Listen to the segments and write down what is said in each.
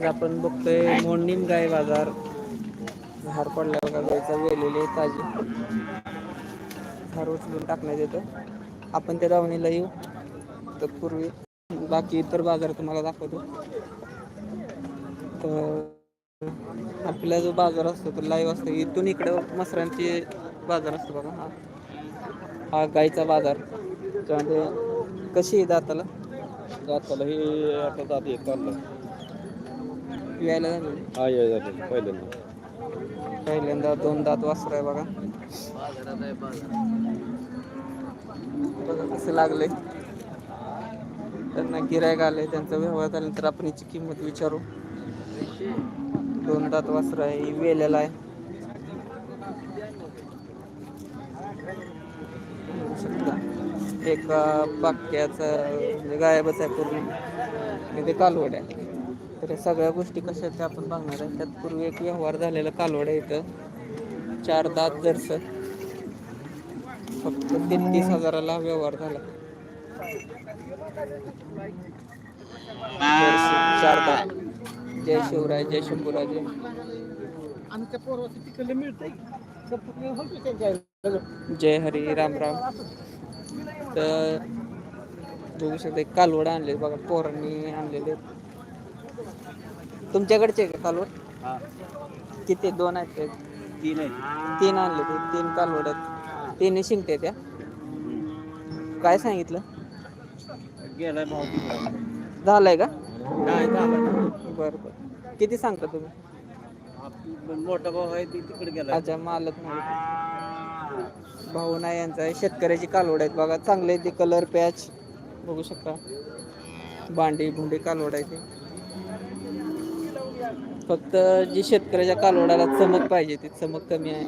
आज आपण बघतोय मोंडीम गाय बाजार. झाड पडल्या बघा गायचा वेलेले ताजी. झाड उचलून टाकण्यात येतं. आपण त्या दावणीला येऊ. तत्पूर्वी बाकी इतर बाजार तुम्हाला दाखवतो. तर आपला जो बाजार असतो तो लाईव्ह असतो. इथून इकडं मसरांची बाजार असतो बघा हा. हा गाईचा बाजार. त्यामध्ये कशी आहे दाताला? दाताला हे आता दात येत यायला हा या झालं पहिल्यांदा. पहिल्यांदा दोन दात वासर आहे बघा. बघा कसं लागलंय. त्यांना गिरायक आलंय त्यांचा व्यवहार झाल्यानंतर आपण याची किंमत विचारू. दोन दात वासर आहे वेलेला आहे. बघू शकता एक पाक्याचं म्हणजे गायबच आहे पूर्ण. आणि ते कालवड आहे. तर या सगळ्या गोष्टी कशा आहेत त्या आपण बघणार आहे. त्यात पूर्वी एक व्यवहार झालेला कालवड आहे इथं. चार दात जर्स. फक्त तेहतीस हजाराला व्यवहार झाला. चार दात. जय शिवराय जय शंभूराजे. जय हरी राम राम. तर बघू शकता एक कालवड आणले बघा. पोरांनी आणलेले. तुमच्याकडचे का कालवड? हा. किती दोन आहेत का? तीन आहे तीन आणले ते तीन कालवड आहेत. तिन्ही शिंगते त्या? काय सांगितलं? गेलाय तिकडे. झालंय का? नाही झालं बरं बरं. किती सांगता तुम्ही? आपलं मोठा भाऊ आहे ती तिकडे गेला अच्छा मालक नाही भाऊ नाही यांचा आहे. शेतकऱ्याची कालवड आहेत. बघा चांगले ते. Colour patch. बघू शकता. भांडी भुंडी कालवड आहे ते. फक्त जी शेतकऱ्याच्या कालवडाला चमक पाहिजे ती चमक कमी आहे.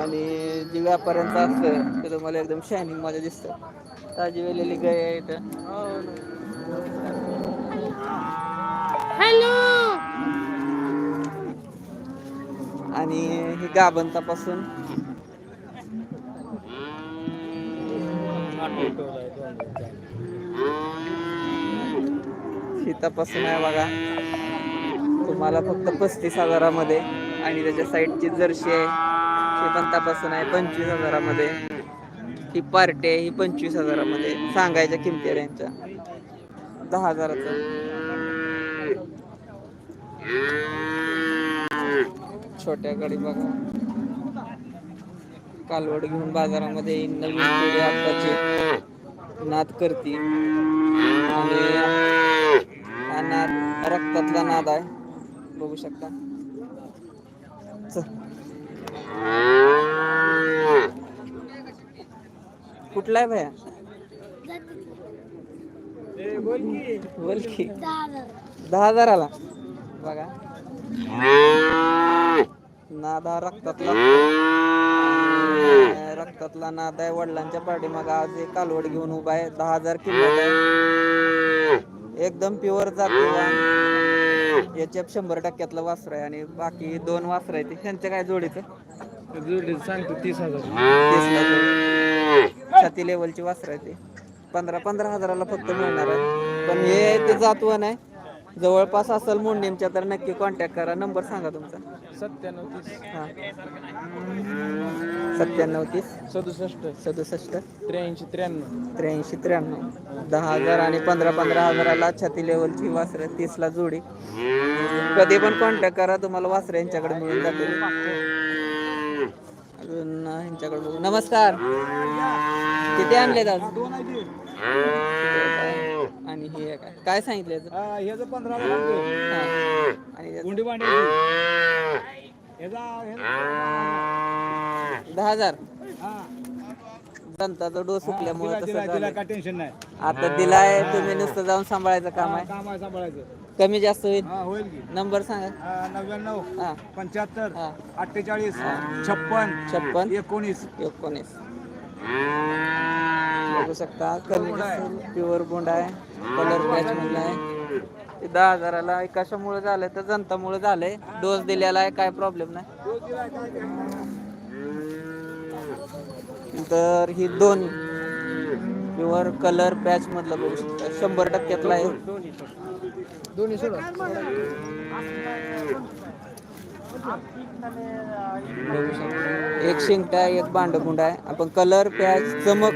आणि जी व्यापाऱ्यांचं असतं ते तुम्हाला एकदम शायनिंगमध्ये दिसतं. ताजी वेलेली गाय आहे इथं. आणि ही गाभंतापासून शीतापासून आहे बघा. तुम्हाला फक्त पस्तीस हजारामध्ये आणि त्याच्या साईडची जर्शी आहे. ती पण तपासून आहे पंचवीस हजारामध्ये. ही पार्टी आहे ही पंचवीस हजारामध्ये. सांगायच्या किमती आहे यांच्या दहा हजाराचं. छोट्या गाडी बघा. कालवड घेऊन बाजारामध्ये येईन नवीन पिढी आत्ताची. नाद करते. आणि हा नाद रक्तातला नाद आहे. बघू शकता. कुठला आहे भया? बोल की. दहा हजाराला? बघा. नाद रक्तातला. रक्तातला नाद आहे. वडिलांच्या पाठीमाग आज एक कालवड घेऊन उभा आहे. दहा हजार आहे. एकदम प्युअर जातीवान. याच्या शंभर टक्क्यातलं वासर आहे आणि बाकी दोन वासर आहे ते त्यांच्या काय जोडीचं? जोडी सांगतो तीस हजार. छाती लेवलची वासर आहे ते. पंधरा पंधरा हजाराला फक्त मिळणार आहे. पण हे ते जातवन आहे. जवळपास असेल मुंडेमच्या तर नक्की कॉन्टॅक्ट करा. नंबर सांगा तुमचा. सत्त्याण्णव तीस. हां. सत्त्याण्णव तीस. सदुसष्ट. सदुसष्ट. त्र्याऐंशी त्र्याण्णव. त्र्याऐंशी त्र्याण्णव. दहा हजार आणि पंधरा पंधरा हजाराला छाती लेवलची वासरं तीसला जोडी. कधी पण कॉन्टॅक्ट करा तुम्हाला वासरं यांच्याकडे मिळून जातील. अजून यांच्याकडे बघू. नमस्कार. किती आणले आज? आणि हे काय काय सांगितलं याचं? ह्याचं पंधरा हां. आणि याचं? गुंडी भांडी दहा हजार. दंताचा डोस सुटल्यामुळे तसं झालं. काय टेन्शन नाही. आता दिलाय तुम्ही नुसतं जाऊन सांभाळायचं काम आहे. काम आहे सांभाळायचं. कमी जास्त होईल? हा होईल की. नंबर सांगा. हा, नव्याण्णव हा. पंच्याहत्तर हा. अठ्ठेचाळीस छप्पन छप्पन. एकोणीस. एकोणीस. बघू शकता कमी प्युअर बोंड आहे कलर पॅच मधला आहे. ते दहा हजाराला कशामुळे झालंय तर जनतामुळे झालंय. डोस दिलेला आहे काय प्रॉब्लेम नाही. तर ही दोन प्युअर कलर पॅच मधला बघू शकता. शंभर टक्क्यातला आहे. दोन्ही एक शिंगटा आहे एक बांडकुंड आहे. आपण कलर प्याज चमक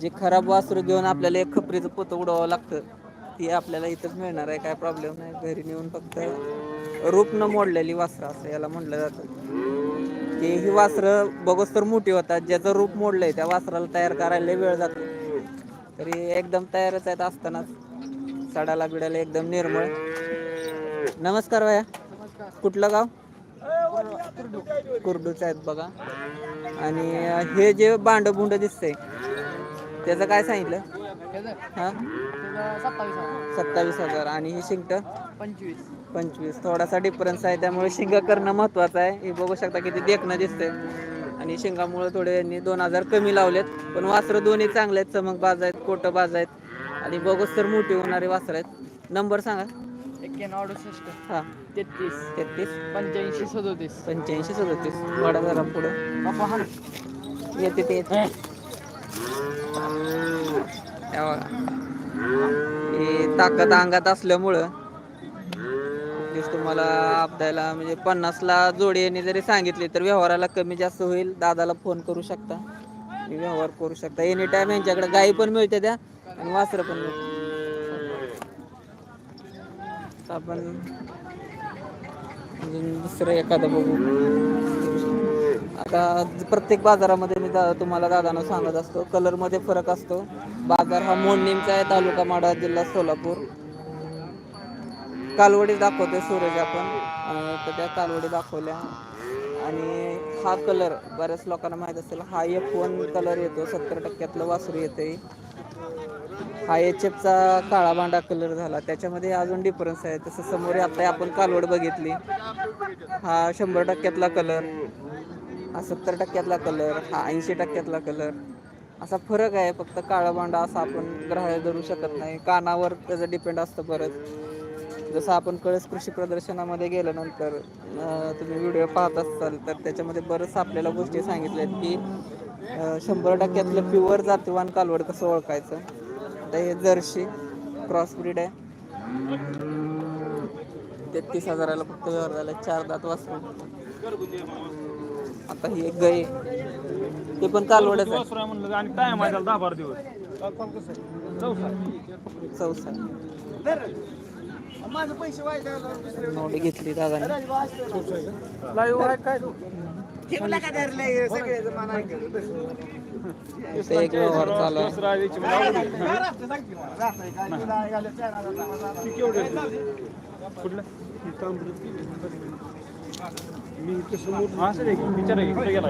जे खराब वासरू घेऊन आपल्याला एक खपरीचं पोतं उडवावं लागतं ती आपल्याला इथंच मिळणार आहे. काय प्रॉब्लेम नाही. घरी नेऊन फक्त रूप न मोडलेली वासरं असं याला म्हटलं जातं. की ही वासरं बघूस तर मोठी होतात. ज्याचं रूप मोडलंय त्या वासराला तयार करायला वेळ जातो. तरी एकदम तयारच आहेत असतानाच सडाला बिडाला एकदम निर्मळ. नमस्कार भैया. कुठलं गाव? कुर्डूच आहेत बघा. आणि हे जे बांड बुंड दिसतंय त्याचं काय सांगितलं? हा? सत्तावीस हजार. आणि ही शिंगट? पंचवीस. पंचवीस थोडासा डिफरन्स आहे त्यामुळे शिंगा करणं महत्वाचं आहे. हे बघू शकता किती देखणं दिसतंय. आणि शिंगामुळे थोडे यांनी दोन हजार कमी लावलेत. पण वासरं दोन्ही चांगले आहेत चमक बाज आहेत कोटं बाज आहेत. आणि बघूच तर मोठी होणारी वासरं आहेत. नंबर सांगा. एक्क्याण्णव अडुसष्ट. हां. तेहतीस. तेहतीस. पंच्याऐंशी सदोतीस. पंच्याऐंशी सदतीस. वाडा जरा पुढं. हा येते ते. येते बघा. हे ताकद अंगात असल्यामुळं तेच तुम्हाला आपल्याला म्हणजे पन्नासला जोडी यांनी जरी सांगितली तर व्यवहाराला कमी जास्त होईल. दादाला फोन करू शकता. व्यवहार करू शकता. एनी टाइम यांच्याकडे गाई पण मिळते त्या आणि वासरं पण मिळते. तर आपण अजून दुसरं एखादं बघू. आता प्रत्येक बाजारामध्ये मी दा- तुम्हाला दादानं सांगत असतो कलरमध्ये फरक असतो. बाजार हा मोडणीमचा आहे तालुका माडा जिल्हा सोलापूर. कालवडी दाखवते सूरज आपण. तर त्या कालवडी दाखवल्या. आणि हा कलर बऱ्याच लोकांना माहीत असेल हा एक वन कलर येतो सत्तर टक्क्यातलं वासरू येते हा एच एफचा काळा बांडा कलर झाला. त्याच्यामध्ये अजून डिफरन्स आहे. तसं समोर आता आपण कालवड बघितली. हा शंभर टक्क्यातला कलर हा सत्तर टक्क्यातला कलर हा ऐंशी टक्क्यातला कलर असा फरक आहे. फक्त काळा बांडा असा आपण ग्राह्य धरू शकत नाही. कानावर त्याचं डिपेंड असतं परत. जसं आपण कळस कृषी प्रदर्शनामध्ये गेल्यानंतर तुम्ही व्हिडिओ पाहत असाल तर त्याच्यामध्ये बरंच आपल्याला गोष्टी सांगितल्या आहेत की शंभर टक्क्यातलं प्युअर जातीवान कालवड कसं ओळखायचं? आता हे जर्शी क्रॉस ब्रीड आहे. तेहतीस हजाराला फक्त व्यवहार झाला चार दात वासरू आता ही एक गाय आहे. ते पण कालवडच आहे. म्हणलं आणि टाइम आहे इथे एक व्यवहार चालू आहे. मी इथं समोर विचार आहे गेला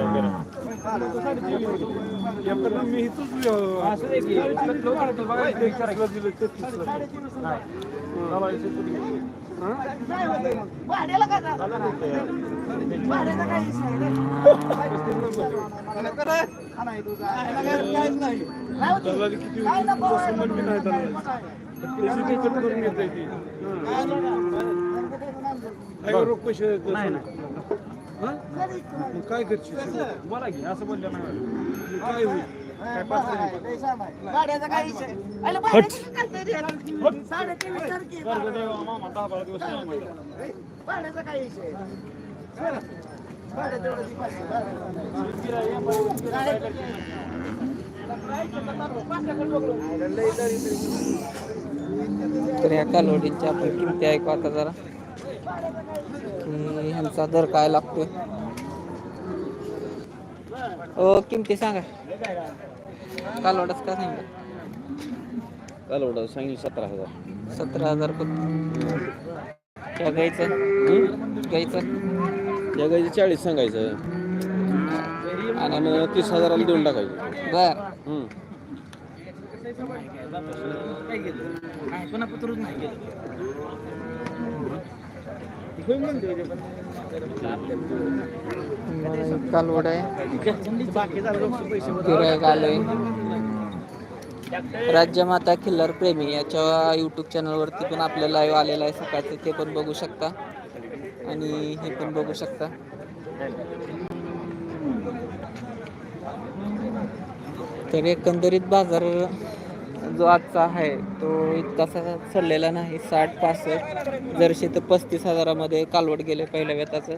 मी इथंच असं की विचार आहे ती काय रोख पैसे नाही ना काय करशील? मला घे असं बोललं नाही काय होईल? विषय? अरे भाड्याचं काय रे? भाड्याचा विषय? ती पाचशे. तर ह्या कालवडीच्या आपण किमती ऐकू आता जरा. की ह्यांचा दर काय लागतोय? ओ किमती सांगा. कालवडच काय सांगा? कालवडा सांगितलं सतरा हजार. सतरा हजार फक्त. त्या गाईचं? गाईचं? या गाईचे चाळीस सांगायचं. आणि तीस हजाराला देऊन टाकायचं. बर. हम्म. कालवड आहे. गिरायक आलोय. राज्यमाता खिल्लार प्रेमी याच्या यूट्यूब चॅनलवरती पण आपलं लाईव्ह आलेलं आहे सकाळचं. ते पण बघू शकता. आणि हे पण बघू शकता. तर एकंदरीत बाजार जो आजचा आहे तो इतकासा चढलेला नाही. साठ पासष्ट जरशी तर पस्तीस हजारामध्ये कालवट गेले पहिल्या वेताचं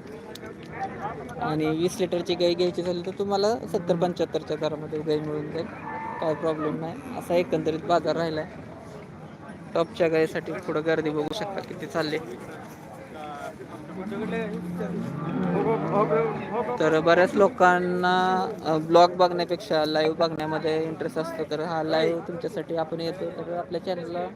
आणि वीस लिटरची गाई घ्यायची झाली तर तुम्हाला सत्तर पंच्याहत्तरच्या दरामध्ये गाई मिळून जाईल. काय प्रॉब्लेम नाही. असा एकंदरीत बाजार राहिला आहे टॉपच्या गायीसाठी पुढं गर्दी बघू शकता किती चालली. तर बऱ्याच लोकांना ब्लॉग बघण्यापेक्षा लाईव्ह बघण्यामध्ये इंटरेस्ट असतो. तर हा लाईव्ह तुमच्यासाठी आपण येतो. तर आपल्या चॅनलला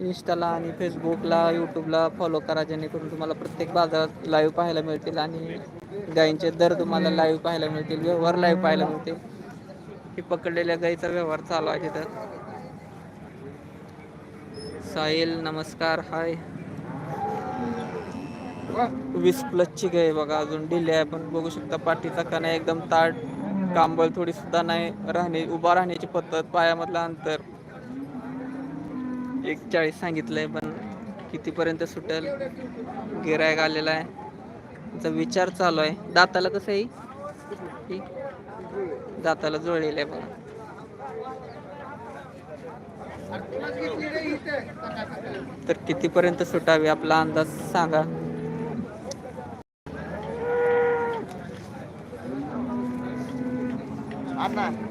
इंस्टाला आणि फेसबुकला यूट्यूबला फॉलो करा जेणेकरून तुम्हाला प्रत्येक बाजारात लाईव्ह पाहायला मिळतील आणि गायींचे दर तुम्हाला लाईव्ह पाहायला मिळतील व्यवहार लाईव्ह पाहायला मिळतील. ही पकडलेल्या गायीचा व्यवहार चालू आहे तिथं. साहिल नमस्कार. हाय वीस प्लसची गाय बघा. अजून डिले आहे. पण बघू शकता पाठीचा कणा एकदम ताट कांबळ थोडी सुद्धा नाही. राहणे उभा राहण्याची पद्धत पायामधलं अंतर. एक चाळीस सांगितलंय पण कितीपर्यंत सुटेल? गिरायक आलेला आहे. त्याचा विचार चालू आहे. दाताला कसं आहे? दाताला जुळलेलं आहे बघा. तर कितीपर्यंत सुटावी? आपला अंदाज सांगा. আপনার